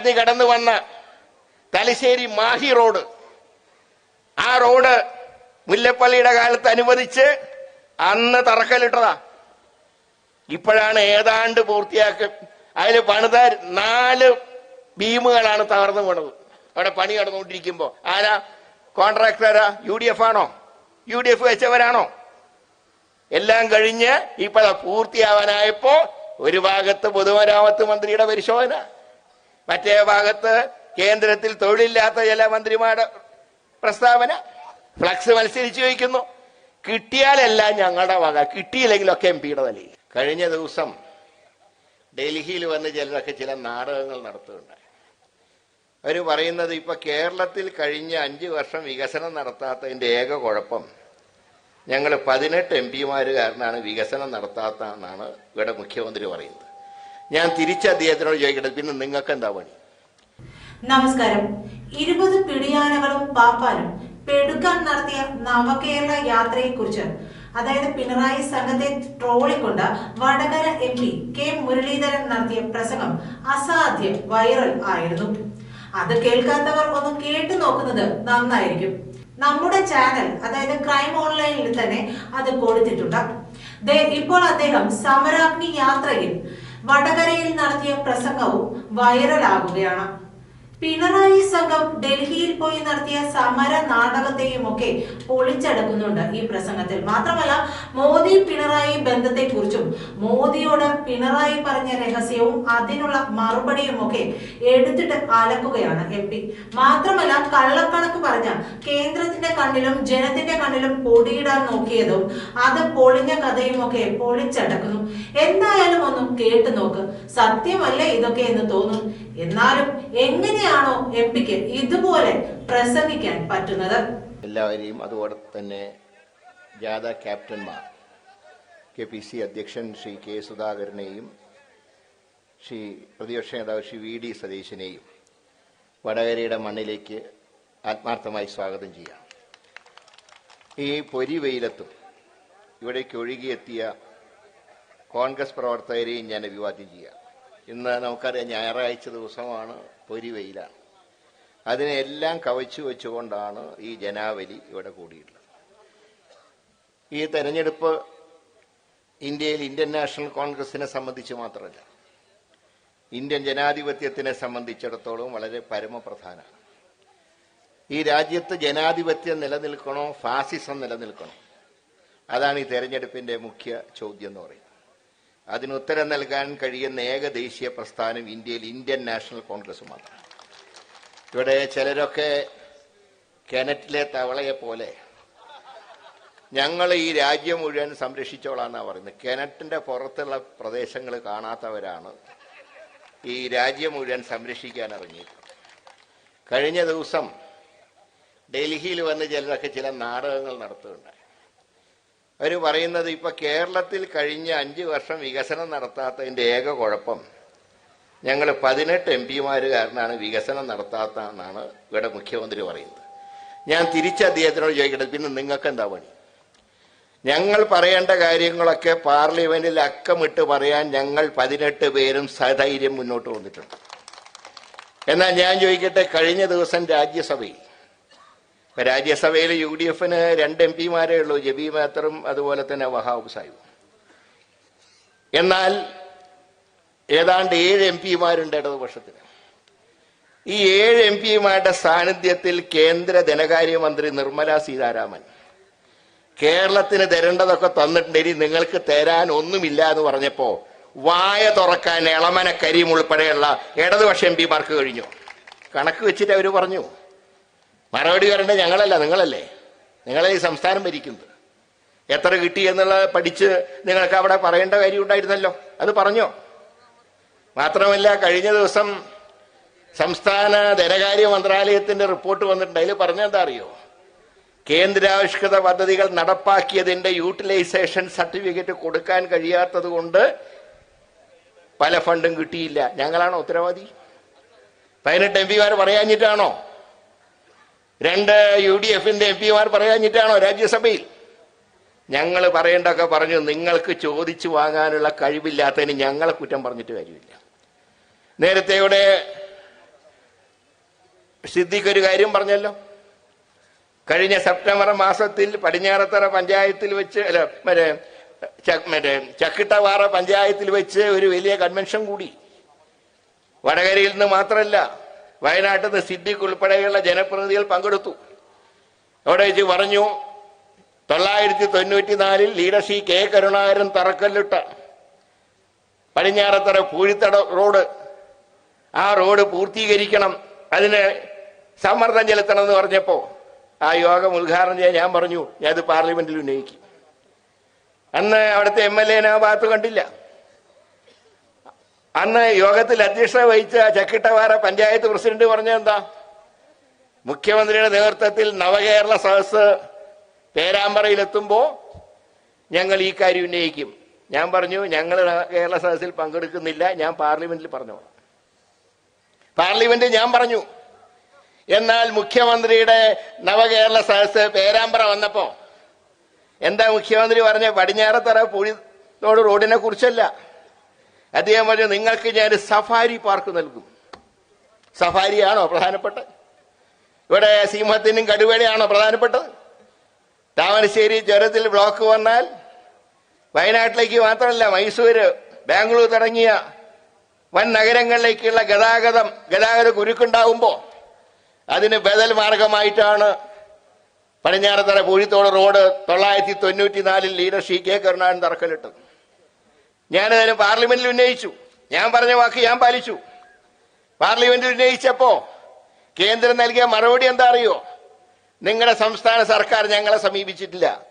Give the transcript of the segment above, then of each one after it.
തമിഴ്നാട്ടിൽ കടന്നു വന്ന തലശ്ശേരി മാഹി റോഡ്. ആ റോഡ് മുല്ലപ്പള്ളിയുടെ കാലത്ത് അനുവദിച്ച് അന്ന് തറക്കല്ലിട്ടതാ. ഇപ്പോഴാണ് ഏതാണ്ട് പൂർത്തിയാക്കി. അതിൽ പണിത നാല് ഭീമുകളാണ് തകർന്നു പോണത് അവിടെ പണി നടന്നുകൊണ്ടിരിക്കുമ്പോ. ആരാ? കോൺട്രാക്ടറാ യു ഡി എഫ് ആണോ? യു ഡി എഫ് വെച്ചവരാണോ? എല്ലാം കഴിഞ്ഞ് ഇപ്പൊ പൂർത്തിയാവാനായപ്പോ ഒരു ഭാഗത്ത് പൊതുമരാമത്ത് മന്ത്രിയുടെ പരിശോധന. മറ്റേ ഭാഗത്ത് കേന്ദ്രത്തിൽ തൊഴിലില്ലാത്ത ചില മന്ത്രിമാരുടെ പ്രസ്താവന. ഫ്ലക്സ് മത്സരിച്ചു വയ്ക്കുന്നു കിട്ടിയാലെല്ലാം ഞങ്ങളുടെ വക. കിട്ടിയില്ലെങ്കിലൊക്കെ എം പിയുടെ തലയിൽ. കഴിഞ്ഞ ദിവസം ഡൽഹിയിൽ വന്ന് ചിലരൊക്കെ ചില നാടകങ്ങൾ നടത്തുന്നുണ്ടായി അവർ പറയുന്നത് ഇപ്പൊ കേരളത്തിൽ കഴിഞ്ഞ അഞ്ചു വർഷം വികസനം നടത്താത്തതിന്റെ ഏക കുഴപ്പം ഞങ്ങൾ പതിനെട്ട് എം പിമാർ കാരണമാണ് വികസനം നടത്താത്തതെന്നാണ് ഇവിടെ മുഖ്യമന്ത്രി പറയുന്നത്. ഞാൻ തിരിച്ച് അദ്ദേഹത്തിനോട് ചോദിക്കട്ടെ. പിന്നെ നിങ്ങൾക്ക് എന്താ പണി? നമസ്കാരം. ഇരുപത് പിടിയാനകളും പാപ്പാനും പെടുക്കാൻ നടത്തിയ നവകേരള യാത്രയെ കുറിച്ച് അതായത് പിണറായി സംഘത്തെ ട്രോളിക്കൊണ്ട് Vadakara M P K Muraleedharan നടത്തിയ പ്രസംഗം അസാധ്യം വൈറൽ ആയിരുന്നു. അത് കേൾക്കാത്തവർ ഒന്ന് കേട്ടു നോക്കുന്നത് നന്നായിരിക്കും. നമ്മുടെ ചാനൽ അതായത് ക്രൈം ഓൺലൈനിൽ തന്നെ അത് കൊടുത്തിട്ടുണ്ട്. ഇപ്പോൾ അദ്ദേഹം സമരാഗ്നി യാത്രയിൽ വടകരയിൽ നടത്തിയ പ്രസംഗവും വൈറലാകുകയാണ് പിണറായി സംഘം ഡൽഹിയിൽ പോയി നടത്തിയ സമര നാടകത്തെയും ഒക്കെ പൊളിച്ചടക്കുന്നുണ്ട് ഈ പ്രസംഗത്തിൽ. മാത്രമല്ല മോദി പിണറായി ബന്ധത്തെ കുറിച്ചും മോദിയോട് പിണറായി പറഞ്ഞ രഹസ്യവും അതിനുള്ള മറുപടിയും ഒക്കെ എടുത്തിട്ട് അലക്കുകയാണ് എം പി. മാത്രമല്ല കള്ളക്കണക്ക് പറഞ്ഞ കേന്ദ്രത്തിന്റെ കണ്ണിലും ജനത്തിന്റെ കണ്ണിലും പൊടിയിടാൻ നോക്കിയതും അത് പൊളിഞ്ഞ കഥയും ഒക്കെ പൊളിച്ചടക്കുന്നു. എന്തായാലും ഒന്നും കേട്ടു നോക്ക് സത്യമല്ലേ ഇതൊക്കെ എന്ന് തോന്നും. എന്നാലും എങ്ങനെയാണോ എം പിക്ക് ഇതുപോലെ പ്രസംഗിക്കാൻ പറ്റുന്നത്? എല്ലാവരെയും അതുപോലെ തന്നെ ജാഥ ക്യാപ്റ്റന്മാർ കെ പി സി അധ്യക്ഷൻ ശ്രീ കെ സുധാകരനെയും ശ്രീ പ്രതിപക്ഷ നേതാവ് ശ്രീ വി ഡി സതീശനെയും വടകരയുടെ മണ്ണിലേക്ക് ആത്മാർത്ഥമായി സ്വാഗതം ചെയ്യാം. ഈ പൊരി വെയിലത്തും ഇവിടേക്ക് ഒഴുകിയെത്തിയ കോൺഗ്രസ് പ്രവർത്തകരെയും ഞാൻ അഭിവാദ്യം ചെയ്യാം. ഇന്ന് നമുക്കറിയാം ഞായറാഴ്ച ദിവസമാണ് പൊരിവെയിലാണ് അതിനെല്ലാം കവച്ചു വെച്ചുകൊണ്ടാണ് ഈ ജനാവലി ഇവിടെ കൂടിയിട്ടുള്ളത്. ഈ തെരഞ്ഞെടുപ്പ് ഇന്ത്യയിൽ ഇന്ത്യൻ നാഷണൽ കോൺഗ്രസിനെ സംബന്ധിച്ച് മാത്രമല്ല ഇന്ത്യൻ ജനാധിപത്യത്തിനെ സംബന്ധിച്ചിടത്തോളം വളരെ പരമപ്രധാനമാണ്. ഈ രാജ്യത്ത് ജനാധിപത്യം നിലനിൽക്കണോ ഫാസിസം നിലനിൽക്കണോ? അതാണ് ഈ തെരഞ്ഞെടുപ്പിന്റെ മുഖ്യ ചോദ്യം എന്ന് പറയുന്നത്. അതിന് ഉത്തരം നൽകാൻ കഴിയുന്ന ഏക ദേശീയ പ്രസ്ഥാനം ഇന്ത്യയിൽ ഇന്ത്യൻ നാഷണൽ കോൺഗ്രസ് മാത്രമാണ് ഇവിടെ ചിലരൊക്കെ കിണറ്റിലെ തവളയെ പോലെ ഞങ്ങൾ ഈ രാജ്യം മുഴുവൻ സംരക്ഷിച്ചോളാന്നാ പറയുന്നത്. കിണറ്റിന്റെ പുറത്തുള്ള പ്രദേശങ്ങൾ കാണാത്തവരാണ് ഈ രാജ്യം മുഴുവൻ സംരക്ഷിക്കാൻ ഇറങ്ങിയിട്ടുള്ളത് കഴിഞ്ഞ ദിവസം ഡൽഹിയിൽ വന്ന് ചിലരൊക്കെ ചില നാടകങ്ങൾ നടത്തുകയുണ്ടായി. അവർ പറയുന്നത് ഇപ്പം കേരളത്തിൽ കഴിഞ്ഞ അഞ്ച് വർഷം വികസനം നടത്താത്തതിന്റെ ഏക കുഴപ്പം ഞങ്ങൾ പതിനെട്ട് എം പിമാർ കാരനാണ് വികസനം നടത്താത്തതെന്നാണ് ഇവിടെ മുഖ്യമന്ത്രി പറയുന്നത്. ഞാൻ തിരിച്ച് അദ്ദേഹത്തിനോട് ചോദിക്കട്ടെ പിന്നെ നിങ്ങൾക്ക് എന്താ പണി? ഞങ്ങൾ പറയേണ്ട കാര്യങ്ങളൊക്കെ പാർലമെന്റിൽ അക്കമിട്ട് പറയാൻ ഞങ്ങൾ പതിനെട്ട് പേരും സധൈര്യം മുന്നോട്ട് വന്നിട്ടുണ്ട്. എന്നാൽ ഞാൻ ചോദിക്കട്ടെ കഴിഞ്ഞ ദിവസം രാജ്യസഭയിൽ രാജ്യസഭയിൽ യു ഡി എഫിന് രണ്ട് എം പിമാരേ ഉള്ളൂ ജബി മാത്രം അതുപോലെ തന്നെ വഹാബ് സാഹിബും. എന്നാൽ ഏതാണ്ട് ഏഴ് എം പിമാരുണ്ട് ഇടതുപക്ഷത്തിന്. ഈ ഏഴ് എം പിമാരുടെ സാന്നിധ്യത്തിൽ കേന്ദ്ര ധനകാര്യമന്ത്രി നിർമ്മല സീതാരാമൻ കേരളത്തിന് തരേണ്ടതൊക്കെ തന്നിട്ടുണ്ട്. ഇനി നിങ്ങൾക്ക് തരാൻ ഒന്നുമില്ല എന്ന് പറഞ്ഞപ്പോ വായ തുറക്കാൻ ഇളമന കരീം ഉൾപ്പെടെയുള്ള ഇടതുപക്ഷ എം പിമാർക്ക് കഴിഞ്ഞു. കണക്ക് വെച്ചിട്ട് അവർ പറഞ്ഞു. മറുപടി പറയേണ്ടത് ഞങ്ങളല്ല നിങ്ങളല്ലേ. നിങ്ങളെ ഈ സംസ്ഥാനം ഭരിക്കുന്നത്. എത്ര കിട്ടി എന്നുള്ളത് പഠിച്ച് നിങ്ങൾക്ക് അവിടെ പറയേണ്ട കാര്യം ഉണ്ടായിരുന്നല്ലോ. അത് പറഞ്ഞോ. മാത്രമല്ല കഴിഞ്ഞ ദിവസം സംസ്ഥാന ധനകാര്യ മന്ത്രാലയത്തിന്റെ റിപ്പോർട്ട് വന്നിട്ടുണ്ട്. അതിൽ പറഞ്ഞെന്താ അറിയോ? കേന്ദ്രാവിഷ്കൃത പദ്ധതികൾ നടപ്പാക്കിയതിന്റെ യൂട്ടിലൈസേഷൻ സർട്ടിഫിക്കറ്റ് കൊടുക്കാൻ കഴിയാത്തത് കൊണ്ട് പല ഫണ്ടും കിട്ടിയില്ല. ഞങ്ങളാണോ ഉത്തരവാദി? പതിനെട്ട് എം പിമാർ പറയാഞ്ഞിട്ടാണോ? രണ്ട് യു ഡി എഫിന്റെ എം പിമാർ പറയാഞ്ഞിട്ടാണോ രാജ്യസഭയിൽ? ഞങ്ങൾ പറയേണ്ടതൊക്കെ പറഞ്ഞു നിങ്ങൾക്ക് ചോദിച്ചു വാങ്ങാനുള്ള കഴിവില്ലാത്തതിന് ഞങ്ങളെ കുറ്റം പറഞ്ഞിട്ട് കാര്യമില്ല. നേരത്തെ ഇവിടെ സിദ്ദിഖ് ഒരു കാര്യം പറഞ്ഞല്ലോ. കഴിഞ്ഞ സെപ്റ്റംബർ മാസത്തിൽ പടിഞ്ഞാറത്തറ പഞ്ചായത്തിൽ വെച്ച് അല്ല മറ്റേ മറ്റേ ചക്കിട്ടവാറ പഞ്ചായത്തിൽ വെച്ച് ഒരു വലിയ കൺവെൻഷൻ കൂടി. വടകരയിൽ നിന്ന് മാത്രമല്ല വയനാട്ടിൽ നിന്ന് സിദ്ദിഖ് ഉൾപ്പെടെയുള്ള ജനപ്രതിനിധികൾ പങ്കെടുത്തു. അവിടെ വെച്ച് പറഞ്ഞു തൊള്ളായിരത്തി തൊണ്ണൂറ്റി നാലിൽ ലീഡർഷി കെ കരുണാകരൻ തറക്കല്ലിട്ട പടിഞ്ഞാറത്തറ പൂഴിത്തട റോഡ് ആ റോഡ് പൂർത്തീകരിക്കണം അതിന് സമ്മർദ്ദം ചെലുത്തണം എന്ന് പറഞ്ഞപ്പോ ആ യോഗം ഉദ്ഘാടനം ചെയ്യാൻ ഞാൻ പറഞ്ഞു ഞാൻ അത് പാർലമെന്റിൽ ഉന്നയിക്കും. അന്ന് അവിടുത്തെ എം എൽ എ ആ ഭാഗത്ത് കണ്ടില്ല. അന്ന് യോഗത്തിൽ അധ്യക്ഷത വഹിച്ച ചക്കിട്ടവാറ പഞ്ചായത്ത് പ്രസിഡന്റ് പറഞ്ഞ എന്താ? മുഖ്യമന്ത്രിയുടെ നേതൃത്വത്തിൽ നവകേരള സദസ് പേരാമ്പ്രയിലെത്തുമ്പോ ഞങ്ങൾ ഈ കാര്യം ഉന്നയിക്കും. ഞാൻ പറഞ്ഞു ഞങ്ങൾ കേരള സദസ്സിൽ പങ്കെടുക്കുന്നില്ല. ഞാൻ പാർലമെന്റിൽ പറഞ്ഞു പാർലമെന്റ് ഞാൻ പറഞ്ഞു. എന്നാൽ മുഖ്യമന്ത്രിയുടെ നവകേരള സദസ് പേരാമ്പ്ര വന്നപ്പോ എന്താ മുഖ്യമന്ത്രി പറഞ്ഞ പടിഞ്ഞാറത്തറ പുഴിത്തോട് റോഡിനെ കുറിച്ചല്ല. അദ്ദേഹം പറഞ്ഞു നിങ്ങൾക്ക് ഞാൻ സഫാരി പാർക്ക് നൽകും. സഫാരിയാണോ പ്രധാനപ്പെട്ടത്? ഇവിടെ സിംഹത്തിനും കടുവയുടെയാണോ പ്രധാനപ്പെട്ടത്? താമരശ്ശേരി ചുരത്തിൽ ബ്ലോക്ക് വന്നാൽ വയനാട്ടിലേക്ക് മാത്രമല്ല മൈസൂര് ബാംഗ്ലൂർ തുടങ്ങിയ വൻ നഗരങ്ങളിലേക്കുള്ള ഗതാഗതം ഗതാഗത കുരുക്കുണ്ടാവുമ്പോൾ അതിന് ബദൽ മാർഗമായിട്ടാണ് പടിഞ്ഞാറത്തറ പൂഴിത്തോട് റോഡ് തൊള്ളായിരത്തി തൊണ്ണൂറ്റി നാലിൽ ലീഡർ ഷി കെ കരുണാകരൻ തറക്കല്ലിട്ടത്. ഞാനതിന് പാർലമെന്റിൽ ഉന്നയിച്ചു. ഞാൻ പറഞ്ഞ വാക്ക് ഞാൻ പാലിച്ചു. പാർലമെന്റിൽ ഉന്നയിച്ചപ്പോ കേന്ദ്രം നൽകിയ മറുപടി എന്താ അറിയോ? നിങ്ങളുടെ സംസ്ഥാന സർക്കാർ ഞങ്ങളെ സമീപിച്ചിട്ടില്ല.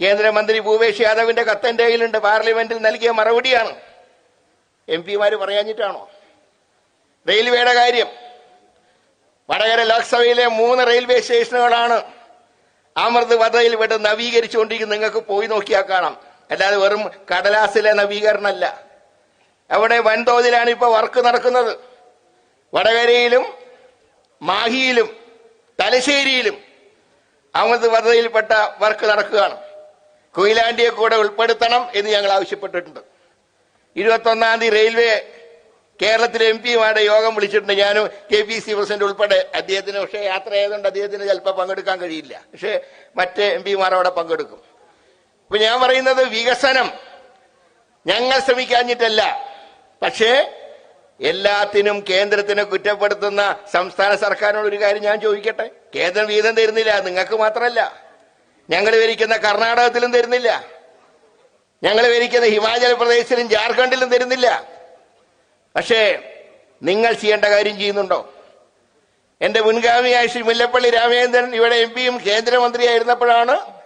കേന്ദ്രമന്ത്രി ഭൂപേഷ് യാദവിന്റെ കത്തന്റെ കയ്യിലുണ്ട്. പാർലമെന്റിൽ നൽകിയ മറുപടിയാണ്. എം പിമാര് പറയാഞ്ഞിട്ടാണോ? റെയിൽവേയുടെ കാര്യം. വടകര ലോക്സഭയിലെ മൂന്ന് റെയിൽവേ സ്റ്റേഷനുകളാണ് അമൃത് പദ്ധതിയിൽ വിട്ട് നവീകരിച്ചുകൊണ്ടിരിക്കുന്നത്. നിങ്ങൾക്ക് പോയി നോക്കിയാൽ കാണാം. അല്ലാതെ വെറും കടലാസിലെ നവീകരണമല്ല. അവിടെ വൻതോതിലാണ് ഇപ്പൊ വർക്ക് നടക്കുന്നത്. വടകരയിലും മാഹിയിലും തലശ്ശേരിയിലും അമൃത് പദ്ധതിയിൽപ്പെട്ട വർക്ക് നടക്കുകയാണ്. കൊയിലാണ്ടിയെ കൂടെ ഉൾപ്പെടുത്തണം എന്ന് ഞങ്ങൾ ആവശ്യപ്പെട്ടിട്ടുണ്ട്. ഇരുപത്തൊന്നാം തീയതി റെയിൽവേ കേരളത്തിലെ എം പിമാരുടെ യോഗം വിളിച്ചിട്ടുണ്ട്. ഞാനും കെ പി സി പ്രസിഡന്റ് ഉൾപ്പെടെ. അദ്ദേഹത്തിന് പക്ഷേ യാത്ര ചെയ്തുകൊണ്ട് അദ്ദേഹത്തിന് ചിലപ്പോൾ പങ്കെടുക്കാൻ കഴിയില്ല. പക്ഷേ മറ്റ് എം പിമാർ അവിടെ പങ്കെടുക്കും. അപ്പൊ ഞാൻ പറയുന്നത് വികസനം. ഞങ്ങൾ ശ്രമിക്കാഞ്ഞിട്ടല്ല. പക്ഷേ എല്ലാത്തിനും കേന്ദ്രത്തിനെ കുറ്റപ്പെടുത്തുന്ന സംസ്ഥാന സർക്കാരിനോട് ഒരു കാര്യം ഞാൻ ചോദിക്കട്ടെ? കേന്ദ്രം വീതം തരുന്നില്ല നിങ്ങൾക്ക് മാത്രമല്ല. ഞങ്ങൾ ഭരിക്കുന്ന കർണാടകത്തിലും തരുന്നില്ല. ഞങ്ങൾ ഭരിക്കുന്ന ഹിമാചൽ പ്രദേശിലും ജാർഖണ്ഡിലും തരുന്നില്ല. പക്ഷേ നിങ്ങൾ ചെയ്യേണ്ട കാര്യം ചെയ്യുന്നുണ്ടോ? എന്റെ മുൻഗാമിയായ ശ്രീ മുല്ലപ്പള്ളി രാമചന്ദ്രൻ ഇവിടെ എം പിയും കേന്ദ്രമന്ത്രിയായിരുന്നപ്പോഴാണ്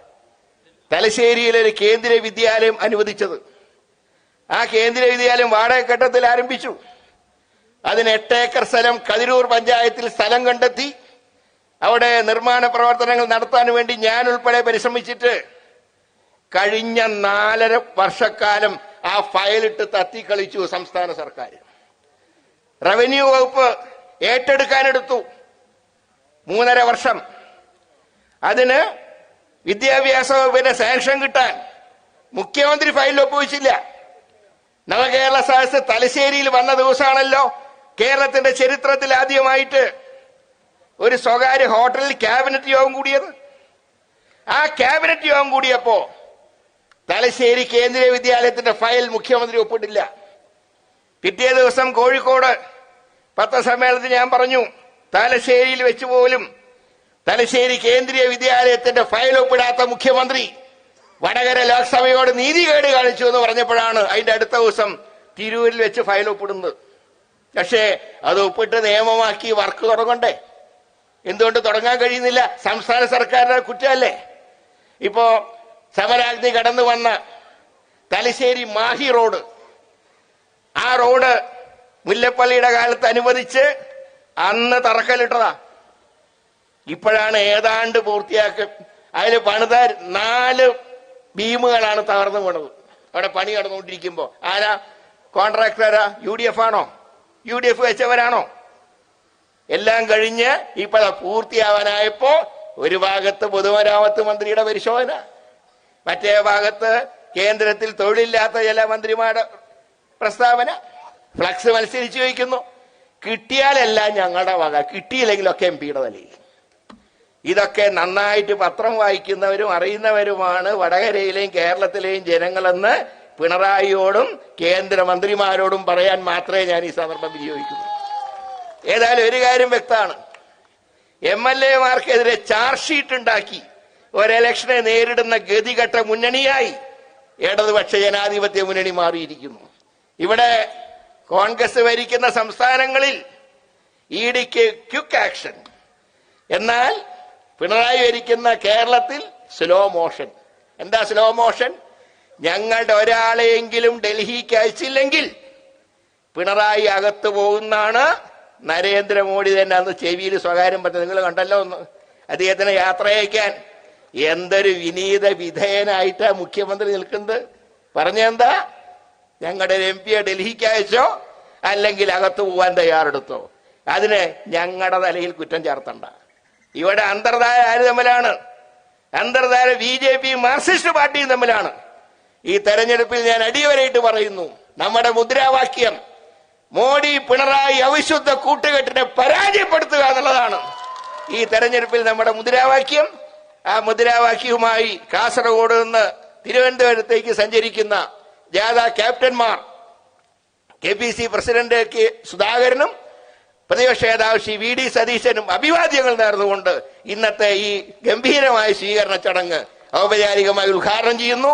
തലശ്ശേരിയിൽ ഒരു കേന്ദ്രീയ വിദ്യാലയം അനുവദിച്ചത്. ആ കേന്ദ്രീയ വിദ്യാലയം വാടകഘട്ടത്തിൽ ആരംഭിച്ചു. അതിന് എട്ട് ഏക്കർ സ്ഥലം കതിരൂർ പഞ്ചായത്തിൽ സ്ഥലം കണ്ടെത്തി. അവിടെ നിർമ്മാണ പ്രവർത്തനങ്ങൾ നടത്താൻ വേണ്ടി ഞാൻ ഉൾപ്പെടെ പരിശ്രമിച്ചിട്ട് കഴിഞ്ഞ നാലര വർഷക്കാലം ആ ഫയലിട്ട് തത്തിക്കളിച്ചു സംസ്ഥാന സർക്കാർ. റവന്യൂ വകുപ്പ് ഏറ്റെടുക്കാനെടുത്തു. മൂന്നര വർഷം. അതിന് വിദ്യാഭ്യാസ വകുപ്പിന്റെ സാങ്ഷൻ കിട്ടാൻ. മുഖ്യമന്ത്രി ഫയലിൽ ഒപ്പുവെച്ചില്ല. നവകേരള സദസ് തലശ്ശേരിയിൽ വന്ന ദിവസമാണല്ലോ. കേരളത്തിന്റെ ചരിത്രത്തിൽ ആദ്യമായിട്ട് ഒരു സ്വകാര്യ ഹോട്ടലിൽ ക്യാബിനറ്റ് യോഗം കൂടിയത്. ആ ക്യാബിനറ്റ് യോഗം കൂടിയപ്പോ തലശ്ശേരി കേന്ദ്രീയ വിദ്യാലയത്തിന്റെ ഫയൽ മുഖ്യമന്ത്രി ഒപ്പിട്ടില്ല. പിറ്റേ ദിവസം കോഴിക്കോട് പത്രസമ്മേളനത്തിൽ ഞാൻ പറഞ്ഞു തലശ്ശേരിയിൽ വെച്ച് പോലും തലശ്ശേരി കേന്ദ്രീയ വിദ്യാലയത്തിന്റെ ഫയൽ ഒപ്പിടാത്ത മുഖ്യമന്ത്രി വടകര ലോക്സഭയോട് നീതികേട് കാണിച്ചു എന്ന് പറഞ്ഞപ്പോഴാണ് അതിന്റെ അടുത്ത ദിവസം തിരൂരിൽ വെച്ച് ഫയൽ ഒപ്പിടുന്നത്. പക്ഷേ അത് ഒപ്പിട്ട് നിയമമാക്കി വർക്ക് തുടങ്ങണ്ടേ? എന്തുകൊണ്ട് തുടങ്ങാൻ കഴിയുന്നില്ല? സംസ്ഥാന സർക്കാരിന്റെ കുറ്റമല്ലേ? ഇപ്പോ സമരാഗ്നി കടന്നു വന്ന തലശ്ശേരി മാഹി റോഡ്. ആ റോഡ് മുല്ലപ്പള്ളിയുടെ കാലത്ത് അനുവദിച്ച് അന്ന് തറക്കല്ലിട്ടതാ. ഇപ്പോഴാണ് ഏതാണ്ട് പൂർത്തിയാക്കി. അതിൽ പണിത നാല് ഭീമുകളാണ് തകർന്നു പോണത് അവിടെ പണി നടന്നുകൊണ്ടിരിക്കുമ്പോ. ആരാ? കോൺട്രാക്ടറാ യു ഡി എഫ് ആണോ? യു ഡി എഫ് വെച്ചവരാണോ? എല്ലാം കഴിഞ്ഞ് ഇപ്പൊ പൂർത്തിയാവാനായപ്പോ ഒരു ഭാഗത്ത് പൊതുമരാമത്ത് മന്ത്രിയുടെ പരിശോധന. മറ്റേ ഭാഗത്ത് കേന്ദ്രത്തിൽ തൊഴിലില്ലാത്ത ചില മന്ത്രിമാരുടെ പ്രസ്താവന. ഫ്ലക്സ് മത്സരിച്ചു വയ്ക്കുന്നു കിട്ടിയാലെല്ലാം ഞങ്ങളുടെ വക. കിട്ടിയില്ലെങ്കിലൊക്കെ എം പിയുടെ തലയിൽ. ഇതൊക്കെ നന്നായിട്ട് പത്രം വായിക്കുന്നവരും അറിയുന്നവരുമാണ് വടകരയിലെയും കേരളത്തിലെയും ജനങ്ങളെന്ന് പിണറായിയോടും കേന്ദ്രമന്ത്രിമാരോടും പറയാൻ മാത്രമേ ഞാൻ ഈ സന്ദർഭം വിനിയോഗിക്കുന്നു ഏതായാലും ഒരു കാര്യം വ്യക്തമാണ്. എം എൽ എമാർക്കെതിരെ ചാർജ് ഷീറ്റ് ഉണ്ടാക്കി. ഒരലക്ഷനെ നേരിടുന്ന ഗതികെട്ട മുന്നണിയായി ഇടതുപക്ഷ ജനാധിപത്യ മുന്നണി മാറിയിരിക്കുന്നു. ഇവിടെ കോൺഗ്രസ് ഭരിക്കുന്ന സംസ്ഥാനങ്ങളിൽ ഇ ഡിക്ക് ക്യുക്ക് ആക്ഷൻ. എന്നാൽ പിണറായി ഭരിക്കുന്ന കേരളത്തിൽ സ്ലോ മോഷൻ എന്താ സ്ലോ മോഷൻ ഞങ്ങളുടെ ഒരാളെയെങ്കിലും ഡൽഹിക്ക് അയച്ചില്ലെങ്കിൽ പിണറായി അകത്തു പോകുന്നാണ് നരേന്ദ്രമോദി തന്നെ അന്ന് ചെവിയിൽ സ്വകാര്യം പറഞ്ഞത്. നിങ്ങൾ കണ്ടല്ലോ ഒന്ന് അദ്ദേഹത്തിന് യാത്ര അയക്കാൻ. എന്തൊരു വിനീത വിധേയനായിട്ടാ മുഖ്യമന്ത്രി നിൽക്കുന്നത്. പറഞ്ഞെന്താ ഞങ്ങളുടെ എം പിയെ ഡൽഹിക്ക് അയച്ചോ? അല്ലെങ്കിൽ അകത്ത് പോവാൻ തയ്യാറെടുത്തോ? അതിന് ഞങ്ങളുടെ തലയിൽ കുറ്റം ചേർത്തണ്ട. ഇവിടെ അന്തർധാര ആര് തമ്മിലാണ്. അന്തർധാര ബി ജെ പി മാർക്സിസ്റ്റ് പാർട്ടിയും തമ്മിലാണ്. ഈ തെരഞ്ഞെടുപ്പിൽ ഞാൻ അടിയവരായിട്ട് പറയുന്നു നമ്മുടെ മുദ്രാവാക്യം മോഡി പിണറായി അവിശുദ്ധ കൂട്ടുകെട്ടിനെ പരാജയപ്പെടുത്തുക എന്നുള്ളതാണ്. ഈ തെരഞ്ഞെടുപ്പിൽ നമ്മുടെ മുദ്രാവാക്യം ആ മുദ്രാവാക്യവുമായി കാസർഗോഡ് നിന്ന് തിരുവനന്തപുരത്തേക്ക് സഞ്ചരിക്കുന്ന ജാഥ ക്യാപ്റ്റന്മാർ K P C president K സുധാകരനും പ്രതിപക്ഷ നേതാവ് ശ്രീ വി ഡി സതീശനും അഭിവാദ്യങ്ങൾ നേർന്നുകൊണ്ട് ഇന്നത്തെ ഈ ഗംഭീരമായ സ്വീകരണ ചടങ്ങ് ഔപചാരികമായി ഉദ്ഘാടനം ചെയ്യുന്നു.